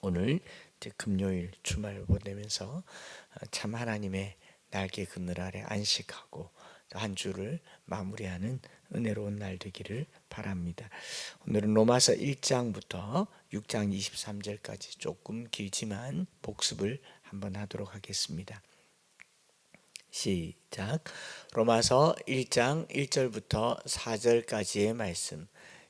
오늘 금요일 주말 보내면서 어, 참 하나님의 날개 그늘 아래 안식하고 한 주를 마무리하는 은혜로운 날 되기를 바랍니다. 오늘은 로마서 1장부터 6장 23절까지 조금 길지만 복습을 한번 하도록 하겠습니다. 시작. 로마서 1장 1절부터 4절까지의 말씀.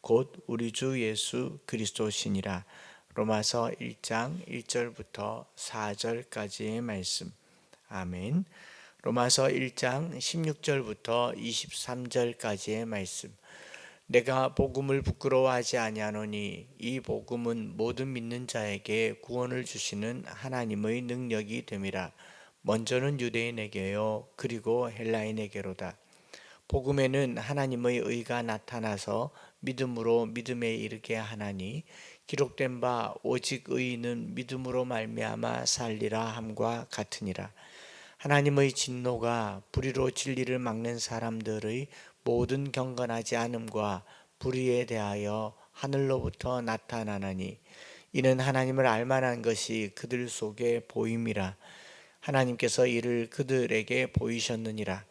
곧 우리 주 예수 그리스도시니라. 로마서 1장 1절부터 4절까지의 말씀. 아멘. 로마서 1장 16절부터 23절까지의 말씀. 내가 복음을 부끄러워하지 아니하노니 이 복음은 모든 믿는 자에게 구원을 주시는 하나님의 능력이 됨이라. 먼저는 유대인에게요 그리고 헬라인에게로다. 복음에는 하나님의 의가 나타나서 믿음으로 믿음에 이르게 하나니 기록된 바 오직 의인은 믿음으로 말미암아 살리라 함과 같으니라. 하나님의 진노가 불의로 진리를 막는 사람들의 모든 경건하지 않음과 불의에 대하여 하늘로부터 나타나나니 이는 하나님을 알만한 것이 그들 속에 보임이라. 하나님께서 이를 그들에게 보이셨느니라.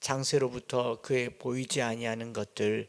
장세로부터 그의 보이지 아니하는 것들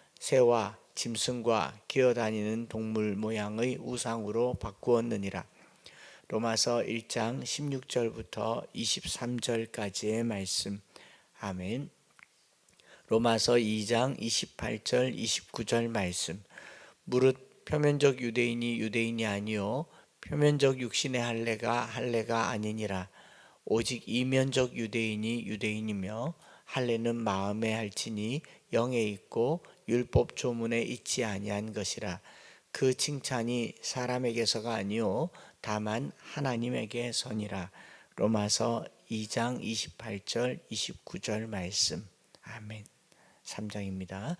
새와 짐승과 기어다니는 동물 모양의 우상으로 바꾸었느니라. 로마서 1장 16절부터 23절까지의 말씀. 아멘. 로마서 2장 28절 29절 말씀. 무릇 표면적 유대인이 유대인이 아니요 표면적 육신의 할례가 할례가 아니니라. 오직 이면적 유대인이 유대인이며 할례는 마음에 할지니 영에 있고 율법 조문에 있지 아니한 것이라 그 칭찬이 사람에게서가 아니요 다만 하나님에게 선이라. 로마서 2장 28절 29절 말씀. 아멘. 3장입니다.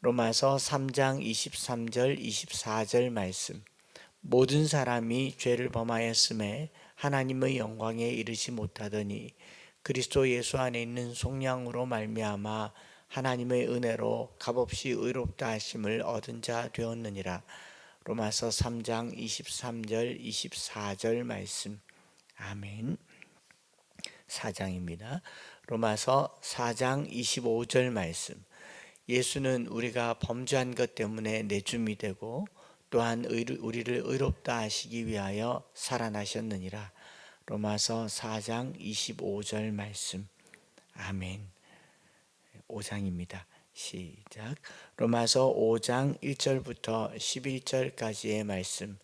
로마서 3장 23절 24절 말씀. 모든 사람이 죄를 범하였음에 하나님의 영광에 이르지 못하더니 그리스도 예수 안에 있는 속량으로 말미암아 하나님의 은혜로 값없이 의롭다 하심을 얻은 자 되었느니라. 로마서 3장 23절 24절 말씀. 아멘. 4장입니다. 로마서 4장 25절 말씀. 예수는 우리가 범죄한 것 때문에 내줌이 되고 또한 우리를 의롭다 하시기 위하여 살아나셨느니라. 로마서 4장 25절 말씀. 아멘. 5장입니다. 시작. 로마서 5장 1절부터 11절까지의 말씀.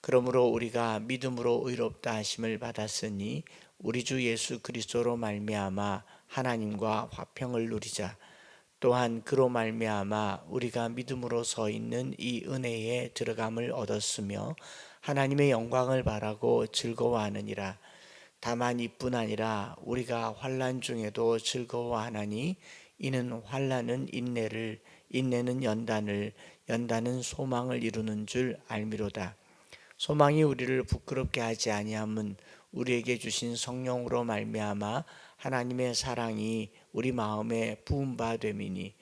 그러므로 우리가 믿음으로 의롭다 하심을 받았으니 우리 주 예수 그리스도로 말미암아 하나님과 화평을 누리자. 또한 그로 말미암아 우리가 믿음으로 서 있는 이 은혜에 들어감을 얻었으며 하나님의 영광을 바라고 즐거워하느니라. 다만 이뿐 아니라 우리가 환난 중에도 즐거워하나니 이는 환난은 인내를 인내는 연단을 연단은 소망을 이루는 줄 알미로다. 소망이 우리를 부끄럽게 하지 아니함은 우리에게 주신 성령으로 말미암아 하나님의 사랑이 우리 마음에 부은 바 됨이니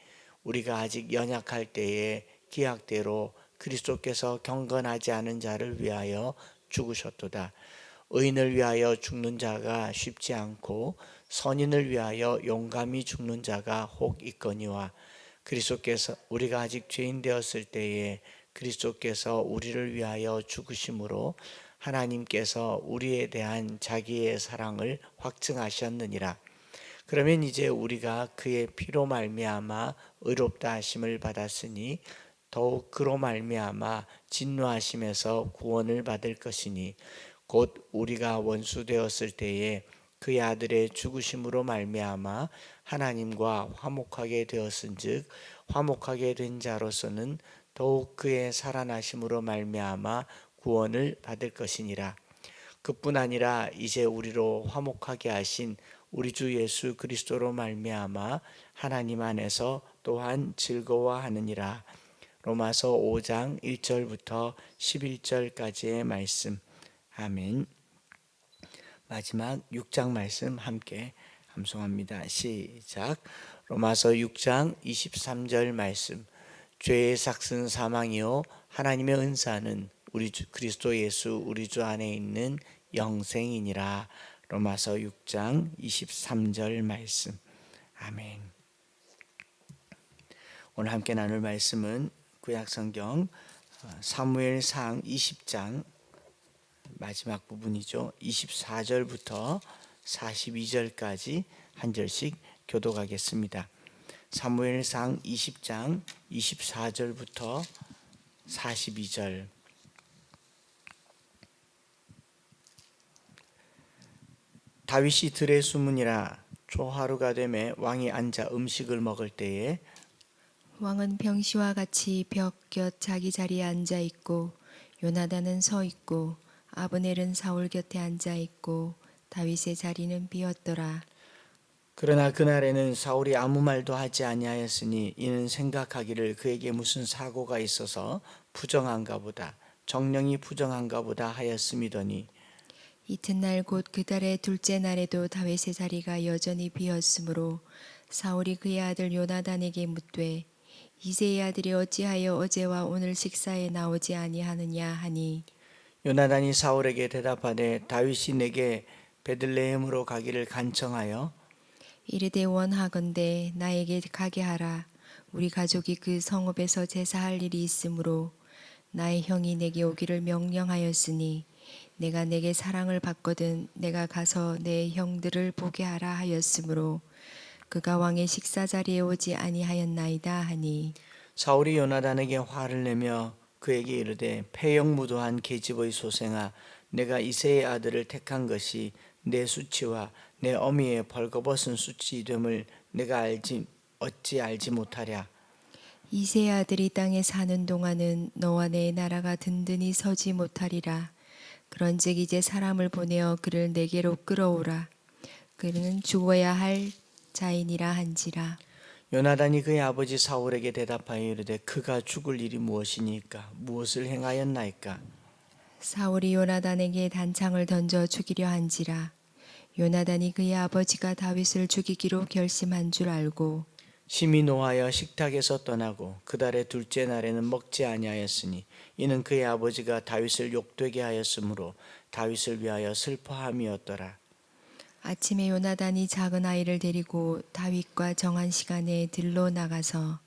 우리가 아직 연약할 때에 기약대로 그리스도께서 경건하지 않은 자를 위하여 죽으셨도다. 의인을 위하여 죽는 자가 쉽지 않고 선인을 위하여 용감히 죽는 자가 혹 있거니와 그리스도께서 우리가 아직 죄인 되었을 때에 그리스도께서 우리를 위하여 죽으심으로 하나님께서 우리에 대한 자기의 사랑을 확증하셨느니라. 그러면 이제 우리가 그의 피로 말미암아 의롭다 하심을 받았으니 더욱 그로 말미암아 진노하심에서 구원을 받을 것이니 곧 우리가 원수 되었을 때에 그의 아들의 죽으심으로 말미암아 하나님과 화목하게 되었은즉 화목하게 된 자로서는 더욱 그의 살아나심으로 말미암아 구원을 받을 것이니라. 그뿐 아니라 이제 우리로 화목하게 하신 우리 주 예수 그리스도로 말미암아 하나님 안에서 또한 즐거워하느니라. 로마서 5장 1절부터 11절까지의 말씀. 아멘. 마지막 6장 말씀 함께 함송합니다. 시작. 로마서 6장 23절 말씀. 죄의 삭슨 사망이요 하나님의 은사는 우리 주 그리스도 예수 우리 주 안에 있는 영생이니라. 로마서 6장 23절 말씀. 아멘. 오늘 함께 나눌 말씀은 구약 성경 어, 사무엘상 20장 마지막 부분이죠. 24절부터 42절까지 한 절씩 교독하겠습니다. 사무엘상 20장 24절부터 42절 다윗이 들의 수문이라 초하루가 되매 왕이 앉아 음식을 먹을 때에 왕은 병시와 같이 벽 곁 자기 자리에 앉아 있고 요나단은 서 있고 아브넬은 사울 곁에 앉아 있고 다윗의 자리는 비었더라. 그러나 그날에는 사울이 아무 말도 하지 아니하였으니 이는 생각하기를 그에게 무슨 사고가 있어서 부정한가 보다 정령이 부정한가 보다 하였음이더니 이튿날 곧 그 달의 둘째 날에도 다윗의 자리가 여전히 비었으므로 사울이 그의 아들 요나단에게 묻되 이세의 아들이 어찌하여 어제와 오늘 식사에 나오지 아니하느냐 하니 요나단이 사울에게 대답하되 다윗이 내게 베들레헴으로 가기를 간청하여 이르되 원하건대 나에게 가게 하라. 우리 가족이 그 성읍에서 제사할 일이 있으므로 나의 형이 내게 오기를 명령하였으니 내가 내게 사랑을 받거든 내가 가서 내 형들을 보게 하라 하였으므로 그가 왕의 식사 자리에 오지 아니하였나이다 하니. 사울이 요나단에게 화를 내며 그에게 이르되 폐역무도한 계집의 소생아 내가 이세의 아들을 택한 것이 내 수치와 내 어미의 벌거벗은 수치됨을 내가 알지 어찌 알지 못하랴? 이세 아들이 땅에 사는 동안은 너와 내 나라가 든든히 서지 못하리라. 그런즉 이제 사람을 보내어 그를 내게로 끌어오라. 그는 죽어야 할 자인이라 한지라 요나단이 그의 아버지 사울에게 대답하여 이르되 그가 죽을 일이 무엇이니까? 무엇을 행하였나이까? 사울이 요나단에게 단창을 던져 죽이려 한지라 요나단이 그의 아버지가 다윗을 죽이기로 결심한 줄 알고 심히 노하여 식탁에서 떠나고 그 달의 둘째 날에는 먹지 아니하였으니 이는 그의 아버지가 다윗을 욕되게 하였으므로 다윗을 위하여 슬퍼함이었더라 아침에 요나단이 작은 아이를 데리고 다윗과 정한 시간에 들로 나가서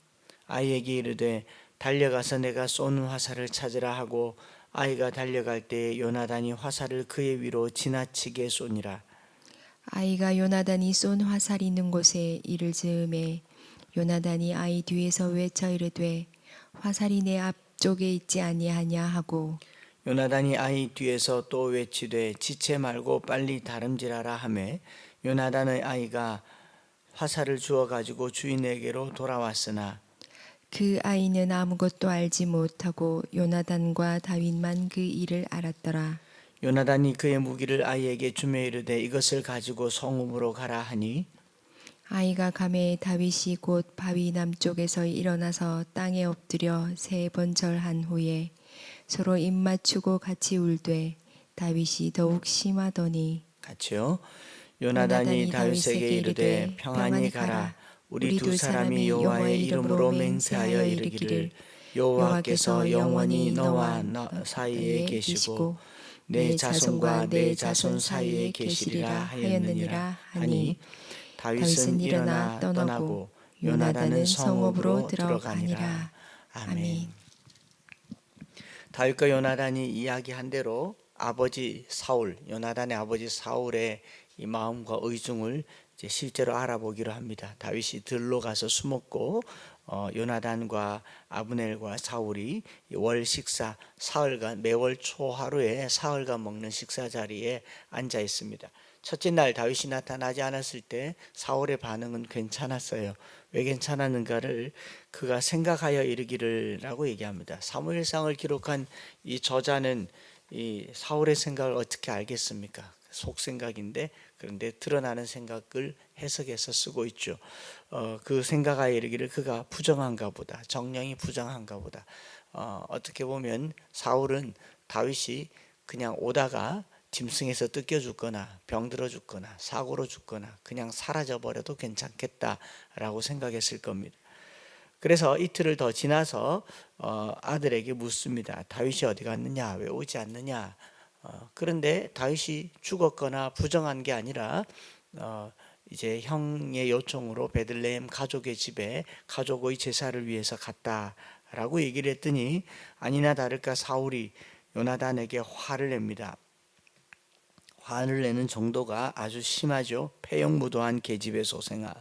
아이에게 이르되 달려가서 내가 쏘는 화살을 찾으라 하고 아이가 달려갈 때에 요나단이 화살을 그의 위로 지나치게 쏘니라. 아이가 요나단이 쏜 화살이 있는 곳에 이를 즈음에 요나단이 아이 뒤에서 외쳐 이르되 화살이 내 앞쪽에 있지 아니하냐 하고 요나단이 아이 뒤에서 또 외치되 지체 말고 빨리 다름질하라 하매 요나단의 아이가 화살을 주어 가지고 주인에게로 돌아왔으나 그 아이는 아무것도 알지 못하고 요나단과 다윗만 그 일을 알았더라. 요나단이 그의 무기를 아이에게 주며 이르되 이것을 가지고 성읍으로 가라 하니 아이가 감에 다윗이 곧 바위 남쪽에서 일어나서 땅에 엎드려 세 번 절한 후에 서로 입 맞추고 같이 울되 다윗이 더욱 심하더니 같이요. 요나단이 다윗에게 이르되 평안히 가라. 우리 두 사람이 여호와의 이름으로 맹세하여 이르기를 여호와께서 영원히 너와 나 사이에 계시고 내 자손과 내 자손 사이에 계시리라 하였느니라. 하니 다윗은 일어나 떠나고 요나단은 성읍으로 들어가니라. 아멘. 다윗과 요나단이 이야기한 대로 아버지 사울 요나단의 아버지 사울의 이 마음과 의중을 실제로 알아보기로 합니다. 다윗이 들로 가서 숨었고 어, 요나단과 아브넬과 사울이 이월 식사 사흘간 매월 초하루에 사흘간 먹는 식사 자리에 앉아 있습니다. 첫째 날 다윗이 나타나지 않았을 때 사울의 반응은 괜찮았어요. 왜 괜찮았는가를 그가 생각하여 이르기를라고 얘기합니다. 사무엘상을 기록한 이 저자는 이 사울의 생각을 어떻게 알겠습니까? 속 생각인데 그런데 드러나는 생각을 해석해서 쓰고 있죠. 어, 그 생각하여 이르기를 그가 부정한가 보다. 정령이 부정한가 보다. 어, 어떻게 보면 사울은 다윗이 그냥 오다가 짐승에서 뜯겨 죽거나 병들어 죽거나 사고로 죽거나 그냥 사라져 버려도 괜찮겠다라고 생각했을 겁니다. 그래서 이틀을 더 지나서 어, 아들에게 묻습니다. 다윗이 어디 갔느냐? 왜 오지 않느냐? 어, 그런데 다윗이 죽었거나 부정한 게 아니라 어, 이제 형의 요청으로 베들레헴 가족의 집에 가족의 제사를 위해서 갔다라고 얘기를 했더니 아니나 다를까 사울이 요나단에게 화를 냅니다. 화를 내는 정도가 아주 심하죠. 폐영무도한 계집의 소생아,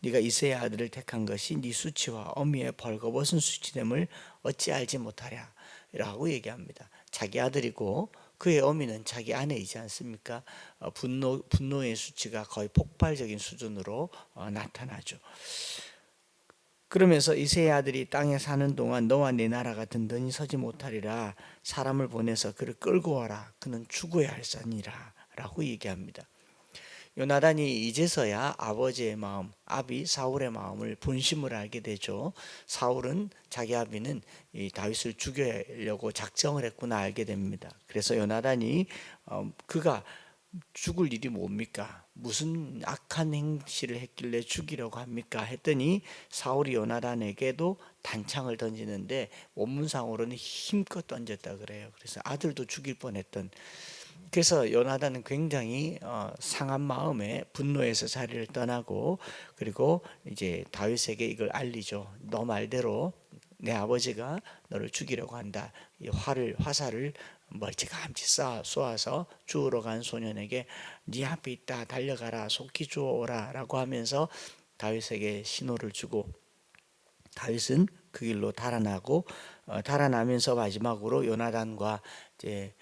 네가 이세의 아들을 택한 것이 네 수치와 어미의 벌거벗은 수치됨을 어찌 알지 못하랴. 라고 얘기합니다. 자기 아들이고 그의 어미는 자기 아내이지 않습니까? 어, 분노 분노의 수치가 거의 폭발적인 수준으로 어, 나타나죠. 그러면서 이세의 아들이 땅에 사는 동안 너와 내 나라가 든든히 서지 못하리라 사람을 보내서 그를 끌고 와라 그는 죽어야 할 자니라 라고 얘기합니다. 요나단이 이제서야 아버지의 마음, 아비 사울의 마음을 본심을 알게 되죠. 사울은 자기 아비는 이 다윗을 죽여려고 작정을 했구나 알게 됩니다. 그래서 요나단이 어, 그가 죽을 일이 뭡니까? 무슨 악한 행실을 했길래 죽이려고 합니까? 했더니 사울이 요나단에게도 단창을 던지는데 원문상으로는 힘껏 던졌다 그래요. 그래서 아들도 죽일 뻔했던 그래서 요나단은 굉장히 어, 상한 마음에 분노해서 자리를 떠나고 그리고 이제 다윗에게 이걸 알리죠. 너 말대로 내 아버지가 너를 죽이려고 한다. 이 화를 화살을 멀찌감치 쏴 쏘아서 주우러 간 소년에게 네 앞에 있다 달려가라 속히 주워오라라고 하면서 다윗에게 신호를 주고 다윗은 그 길로 달아나고 어, 달아나면서 마지막으로 요나단과 이제 에,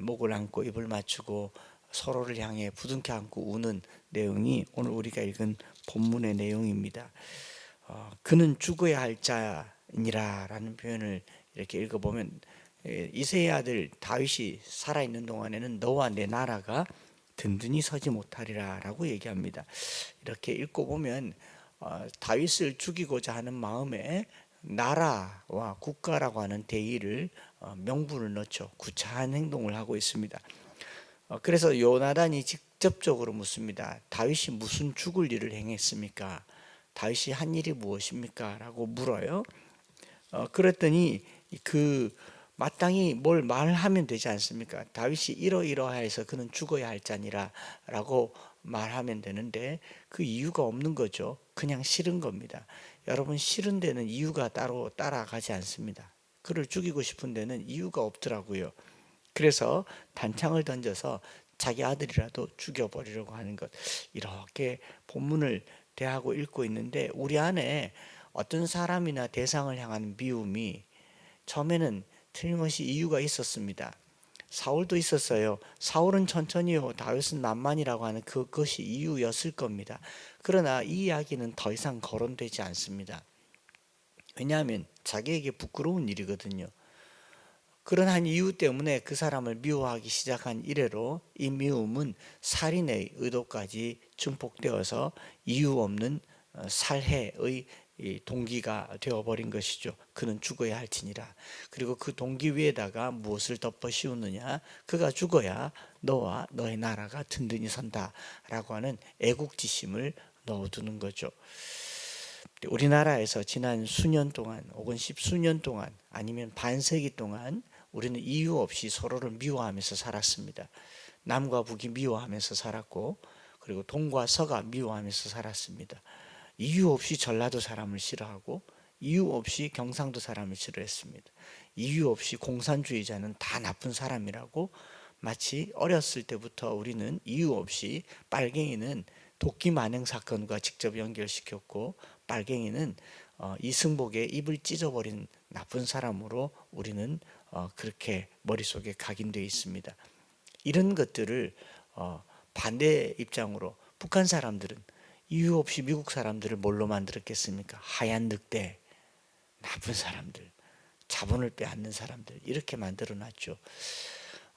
목을 안고 입을 맞추고 서로를 향해 부둥켜 안고 우는 내용이 오늘 우리가 읽은 본문의 내용입니다. 어, 그는 죽어야 할 자니라라는 표현을 이렇게 읽어보면 에, 이세의 아들 다윗이 살아 있는 동안에는 너와 내 나라가 든든히 서지 못하리라라고 얘기합니다. 이렇게 읽고 보면 어, 다윗을 죽이고자 하는 마음에 나라와 국가라고 하는 대의를 어, 명분을 넣죠. 구차한 행동을 하고 있습니다. 어, 그래서 요나단이 직접적으로 묻습니다. 다윗이 무슨 죽을 일을 행했습니까? 다윗이 한 일이 무엇입니까? 라고 물어요. 어, 그랬더니 그 마땅히 뭘 말하면 되지 않습니까? 다윗이 이러이러하여서 그는 죽어야 할 자니라라고 말하면 되는데 그 이유가 없는 거죠. 그냥 싫은 겁니다. 여러분 싫은 데는 이유가 따로 따라가지 않습니다. 그를 죽이고 싶은 데는 이유가 없더라고요. 그래서 단창을 던져서 자기 아들이라도 죽여버리려고 하는 것 이렇게 본문을 대하고 읽고 있는데 우리 안에 어떤 사람이나 대상을 향한 미움이 처음에는 틀림없이 이유가 있었습니다. 사울도 있었어요. 사울은 천천히요, 다윗은 만만이라고 하는 그것이 이유였을 겁니다. 그러나 이 이야기는 더 이상 거론되지 않습니다. 왜냐하면 자기에게 부끄러운 일이거든요. 그런 한 이유 때문에 그 사람을 미워하기 시작한 이래로 이 미움은 살인의 의도까지 증폭되어서 이유 없는 어, 살해의 이 동기가 되어버린 것이죠. 그는 죽어야 할지니라. 그리고 그 동기 위에다가 무엇을 덮어 씌우느냐? 그가 죽어야 너와 너의 나라가 든든히 선다라고 하는 애국지심을 넣어두는 거죠. 우리나라에서 지난 수년 동안 혹은 십수년 동안 아니면 반세기 동안 우리는 이유 없이 서로를 미워하면서 살았습니다. 남과 북이 미워하면서 살았고 그리고 동과 서가 미워하면서 살았습니다. 이유 없이 전라도 사람을 싫어하고 이유 없이 경상도 사람을 싫어했습니다. 이유 없이 공산주의자는 다 나쁜 사람이라고 마치 어렸을 때부터 우리는 이유 없이 빨갱이는 도끼 만행 사건과 직접 연결시켰고 빨갱이는 어, 이승복의 입을 찢어버린 나쁜 사람으로 우리는 어, 그렇게 머릿속에 각인되어 있습니다. 이런 것들을 어, 반대 입장으로 북한 사람들은 이유 없이 미국 사람들을 뭘로 만들었겠습니까? 하얀 늑대, 나쁜 사람들, 자본을 빼앗는 사람들 이렇게 만들어 놨죠.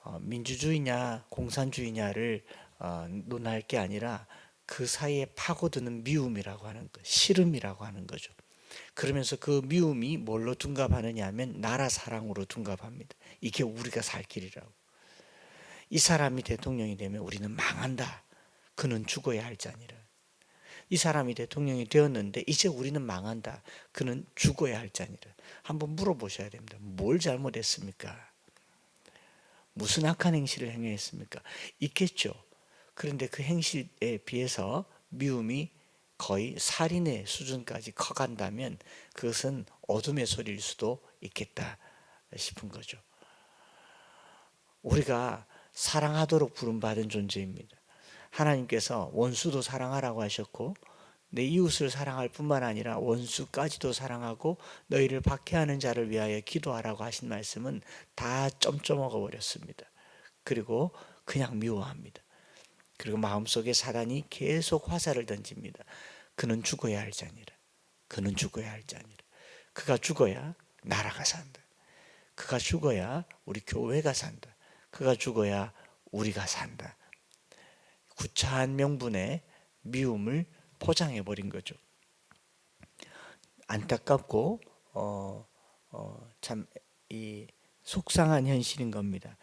어, 민주주의냐 공산주의냐를 어, 논할 게 아니라 그 사이에 파고드는 미움이라고 하는 것, 싫음이라고 하는 거죠. 그러면서 그 미움이 뭘로 둔갑하느냐 하면 나라 사랑으로 둔갑합니다. 이게 우리가 살 길이라고. 이 사람이 대통령이 되면 우리는 망한다. 그는 죽어야 할 자니라. 이 사람이 대통령이 되었는데 이제 우리는 망한다. 그는 죽어야 할 자니라. 한번 물어보셔야 됩니다. 뭘 잘못했습니까? 무슨 악한 행실을 행했습니까? 있겠죠. 그런데 그 행실에 비해서 미움이 거의 살인의 수준까지 커간다면 그것은 어둠의 소리일 수도 있겠다 싶은 거죠. 우리가 사랑하도록 부름받은 존재입니다. 하나님께서 원수도 사랑하라고 하셨고 내 이웃을 사랑할 뿐만 아니라 원수까지도 사랑하고 너희를 박해하는 자를 위하여 기도하라고 하신 말씀은 다 점점 먹어 버렸습니다. 그리고 그냥 미워합니다. 그리고 마음속에 사단이 계속 화살을 던집니다. 그는 죽어야 할 자니라. 그는 죽어야 할 자니라. 그가 죽어야 나라가 산다. 그가 죽어야 우리 교회가 산다. 그가 죽어야 우리가 산다. 구차한 명분의 미움을 포장해 버린 거죠. 안타깝고 어, 어, 참이 속상한 현실인 겁니다.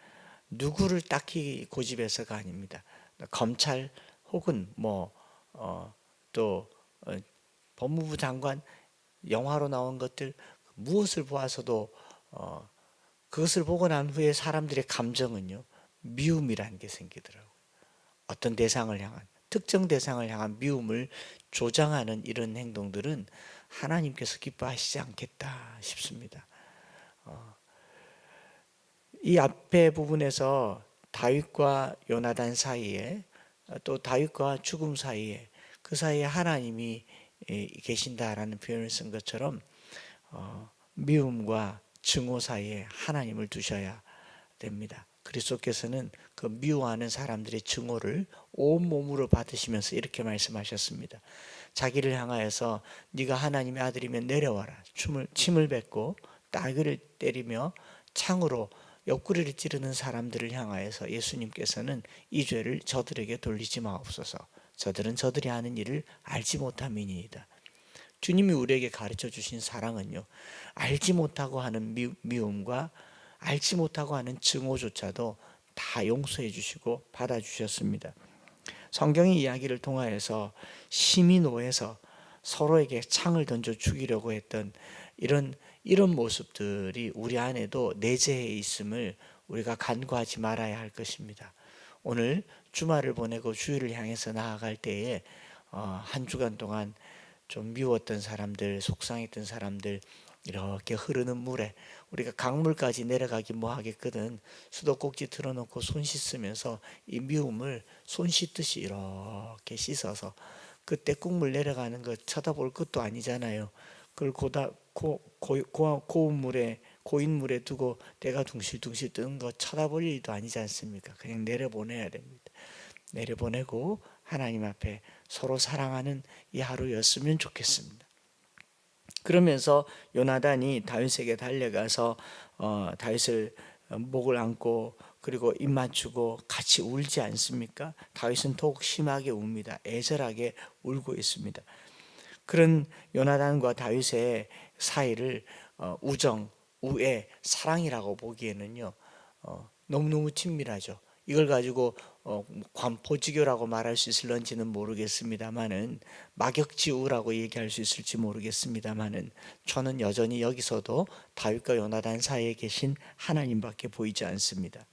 누구를 딱히 고집해서가 아닙니다. 검찰 혹은 뭐또 어, 어, 법무부 장관 영화로 나온 것들 무엇을 보아서도 어, 그것을 보고 난 후에 사람들의 감정은요 미움이라는 게 생기더라고요. 어떤 대상을 향한 특정 대상을 향한 미움을 조장하는 이런 행동들은 하나님께서 기뻐하시지 않겠다 싶습니다. 어, 이 앞에 부분에서 다윗과 요나단 사이에 또 다윗과 죽음 사이에 그 사이에 하나님이 계신다라는 표현을 쓴 것처럼 어, 미움과 증오 사이에 하나님을 두셔야 됩니다. 그리스도께서는 그 미워하는 사람들의 증오를 온 몸으로 받으시면서 이렇게 말씀하셨습니다. 자기를 향하여서 네가 하나님의 아들이면 내려와라. 춤을 침을 뱉고 따귀를 때리며 창으로 옆구리를 찌르는 사람들을 향하여서 예수님께서는 이 죄를 저들에게 돌리지 마옵소서. 저들은 저들이 하는 일을 알지 못함이니이다. 주님이 우리에게 가르쳐 주신 사랑은요. 알지 못하고 하는 미, 미움과 알지 못하고 하는 증오조차도 다 용서해 주시고 받아 주셨습니다. 성경의 이야기를 통하여서 노해서 서로에게 창을 던져 죽이려고 했던 이런 이런 모습들이 우리 안에도 내재해 있음을 우리가 간과하지 말아야 할 것입니다. 오늘 주말을 보내고 주일을 향해서 나아갈 때에 어, 한 주간 동안 좀 미웠던 사람들, 속상했던 사람들 이렇게 흐르는 물에 우리가 강물까지 내려가기 뭐 하겠거든 수도꼭지 틀어놓고 손 씻으면서 이 미움을 손 씻듯이 이렇게 씻어서 그때 국물 내려가는 거 쳐다볼 것도 아니잖아요. 그걸 고다 고, 고, 고, 고운 물에 고인 물에 두고 때가 둥실둥실 뜨는 거 쳐다볼 일도 아니지 않습니까? 그냥 내려보내야 됩니다. 내려보내고 하나님 앞에 서로 사랑하는 이 하루였으면 좋겠습니다. 그러면서 요나단이 다윗에게 달려가서 어, 다윗을 목을 안고 그리고 입 맞추고 같이 울지 않습니까? 다윗은 더욱 심하게 웁니다. 애절하게 울고 있습니다. 그런 요나단과 다윗의 사이를 어, 우정, 우애, 사랑이라고 보기에는요 어, 너무너무 친밀하죠. 이걸 가지고 어, 관포지교라고 말할 수 있을런지는 모르겠습니다만은 막역지우라고 얘기할 수 있을지 모르겠습니다만은 저는 여전히 여기서도 다윗과 요나단 사이에 계신 하나님밖에 보이지 않습니다.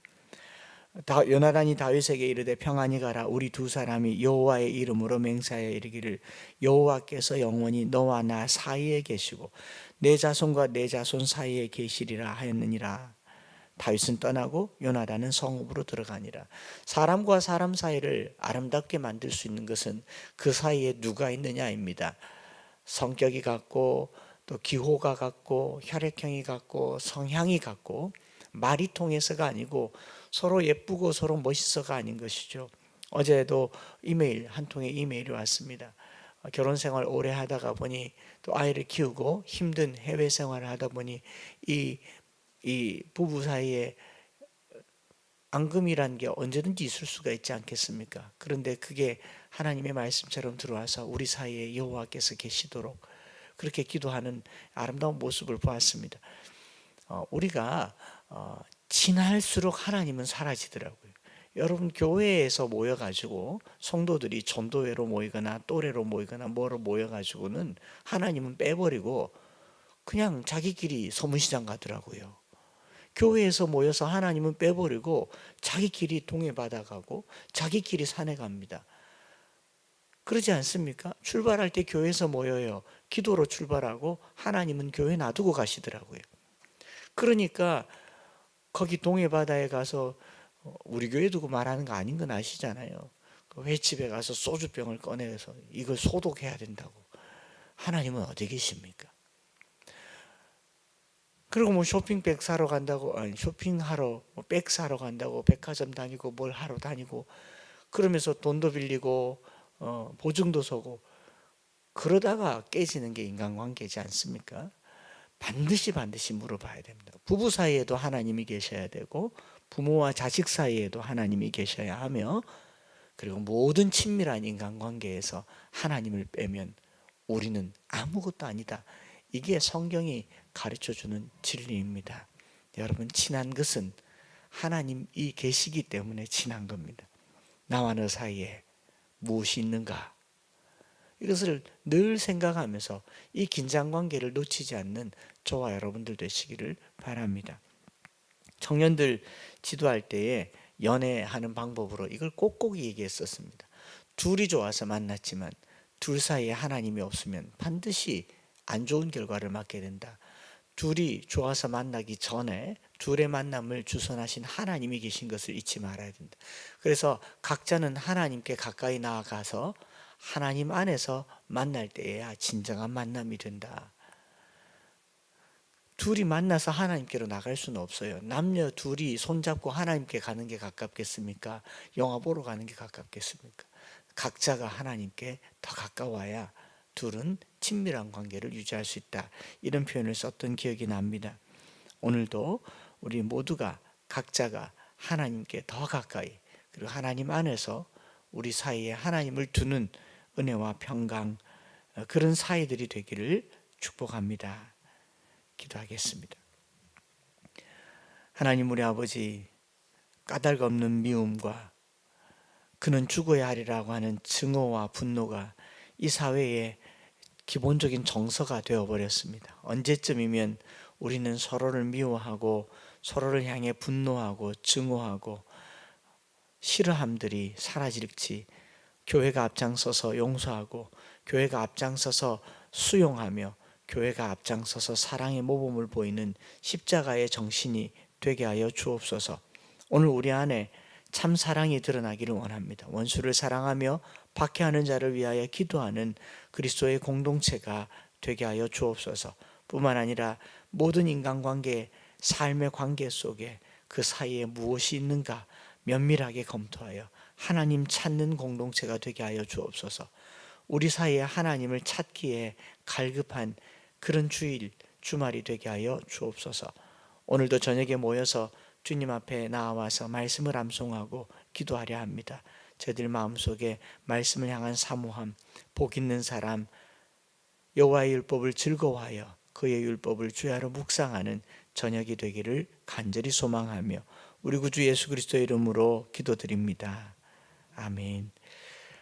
다, 요나단이 다윗에게 이르되 평안히 가라 우리 두 사람이 여호와의 이름으로 맹세하여 이르기를 여호와께서 영원히 너와 나 사이에 계시고 내 자손과 내 자손 사이에 계시리라 하였느니라 다윗은 떠나고 요나단은 성읍으로 들어가니라. 사람과 사람 사이를 아름답게 만들 수 있는 것은 그 사이에 누가 있느냐입니다. 성격이 같고 또 기호가 같고 혈액형이 같고 성향이 같고 말이 통해서가 아니고 서로 예쁘고 서로 멋있어가 아닌 것이죠. 어제도 이메일 한 통의 이메일이 왔습니다. 어, 결혼 생활 오래 하다가 보니 또 아이를 키우고 힘든 해외 생활을 하다 보니 이, 이 부부 사이에 앙금이란 게 언제든지 있을 수가 있지 않겠습니까? 그런데 그게 하나님의 말씀처럼 들어와서 우리 사이에 여호와께서 계시도록 그렇게 기도하는 아름다운 모습을 보았습니다. 어, 우리가 어, 지날수록 하나님은 사라지더라고요. 여러분 교회에서 모여가지고 성도들이 전도회로 모이거나 또래로 모이거나 뭐로 모여가지고는 하나님은 빼버리고 그냥 자기끼리 서문시장 가더라고요. 교회에서 모여서 하나님은 빼버리고 자기끼리 동해 바다 가고 자기끼리 산에 갑니다. 그러지 않습니까? 출발할 때 교회에서 모여요. 기도로 출발하고 하나님은 교회 놔두고 가시더라고요. 그러니까 거기 동해 바다에 가서 어, 우리 교회 두고 말하는 거 아닌 건 아시잖아요. 그 횟집에 가서 소주병을 꺼내서 이걸 소독해야 된다고. 하나님은 어디 계십니까? 그리고 뭐 쇼핑백 사러 간다고 아니 쇼핑하러 뭐백 사러 간다고 백화점 다니고 뭘 하러 다니고 그러면서 돈도 빌리고 어, 보증도 서고 그러다가 깨지는 게 인간관계지 않습니까? 반드시 반드시 물어봐야 됩니다. 부부 사이에도 하나님이 계셔야 되고 부모와 자식 사이에도 하나님이 계셔야 하며 그리고 모든 친밀한 인간관계에서 하나님을 빼면 우리는 아무것도 아니다. 이게 성경이 가르쳐 주는 진리입니다. 여러분 친한 것은 하나님이 계시기 때문에 친한 겁니다. 나와 너 사이에 무엇이 있는가? 이것을 늘 생각하면서 이 긴장 관계를 놓치지 않는 저와 여러분들 되시기를 바랍니다. 청년들 지도할 때에 연애하는 방법으로 이걸 꼭꼭 얘기했었습니다. 둘이 좋아서 만났지만 둘 사이에 하나님이 없으면 반드시 안 좋은 결과를 맞게 된다. 둘이 좋아서 만나기 전에 둘의 만남을 주선하신 하나님이 계신 것을 잊지 말아야 된다. 그래서 각자는 하나님께 가까이 나아가서 하나님 안에서 만날 때에야 진정한 만남이 된다. 둘이 만나서 하나님께로 나갈 수는 없어요. 남녀 둘이 손잡고 하나님께 가는 게 가깝겠습니까? 영화 보러 가는 게 가깝겠습니까? 각자가 하나님께 더 가까워야 둘은 친밀한 관계를 유지할 수 있다. 이런 표현을 썼던 기억이 납니다. 오늘도 우리 모두가 각자가 하나님께 더 가까이 그리고 하나님 안에서 우리 사이에 하나님을 두는 은혜와 평강 어, 그런 사이들이 되기를 축복합니다. 기도하겠습니다. 하나님 우리 아버지 까닭 없는 미움과 그는 죽어야 하리라고 하는 증오와 분노가 이 사회의 기본적인 정서가 되어 버렸습니다. 언제쯤이면 우리는 서로를 미워하고 서로를 향해 분노하고 증오하고 싫어함들이 사라질지 교회가 앞장서서 용서하고 교회가 앞장서서 수용하며 교회가 앞장서서 사랑의 모범을 보이는 십자가의 정신이 되게 하여 주옵소서. 오늘 우리 안에 참 사랑이 드러나기를 원합니다. 원수를 사랑하며 박해하는 자를 위하여 기도하는 그리스도의 공동체가 되게 하여 주옵소서. 뿐만 아니라 모든 인간관계, 삶의 관계 속에 그 사이에 무엇이 있는가 면밀하게 검토하여 하나님 찾는 공동체가 되게 하여 주옵소서. 우리 사이에 하나님을 찾기에 갈급한 그런 주일, 주말이 되게 하여 주옵소서. 오늘도 저녁에 모여서 주님 앞에 나와서 말씀을 암송하고 기도하려 합니다. 저들 마음속에 말씀을 향한 사모함, 복 있는 사람, 여호와의 율법을 즐거워하여 그의 율법을 주야로 묵상하는 저녁이 되기를 간절히 소망하며 우리 구주 예수 그리스도의 이름으로 기도드립니다. 아멘.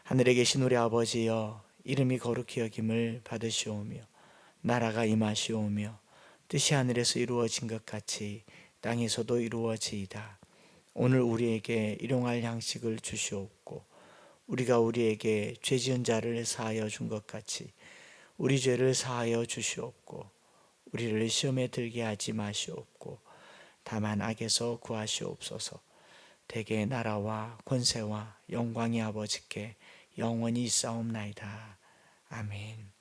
하늘에 계신 우리 아버지여 이름이 거룩히 여김을 받으시오며 나라가 임하시오며 뜻이 하늘에서 이루어진 것 같이 땅에서도 이루어지이다. 오늘 우리에게 일용할 양식을 주시옵고 우리가 우리에게 죄 지은 자를 사하여 준 것 같이 우리 죄를 사하여 주시옵고 우리를 시험에 들게 하지 마시옵고 다만 악에서 구하시옵소서. 대개 나라와 권세와 영광이 아버지께 영원히 있사옵나이다. 아멘.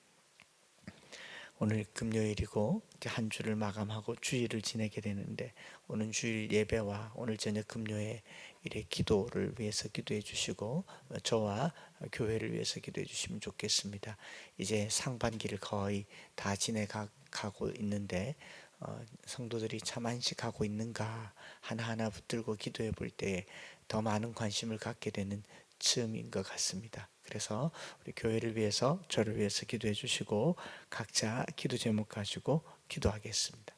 오늘 금요일이고 한 주를 마감하고 주일을 지내게 되는데 오늘 주일 예배와 오늘 저녁 금요일 일의 기도를 위해서 기도해 주시고 저와 교회를 위해서 기도해 주시면 좋겠습니다. 이제 상반기를 거의 다 지내가고 있는데 어, 성도들이 참 안식하고 있는가 하나하나 붙들고 기도해 볼 때 더 많은 관심을 갖게 되는 즈음인 것 같습니다. 그래서 우리 교회를 위해서 저를 위해서 기도해 주시고 각자 기도 제목 가지고 기도하겠습니다.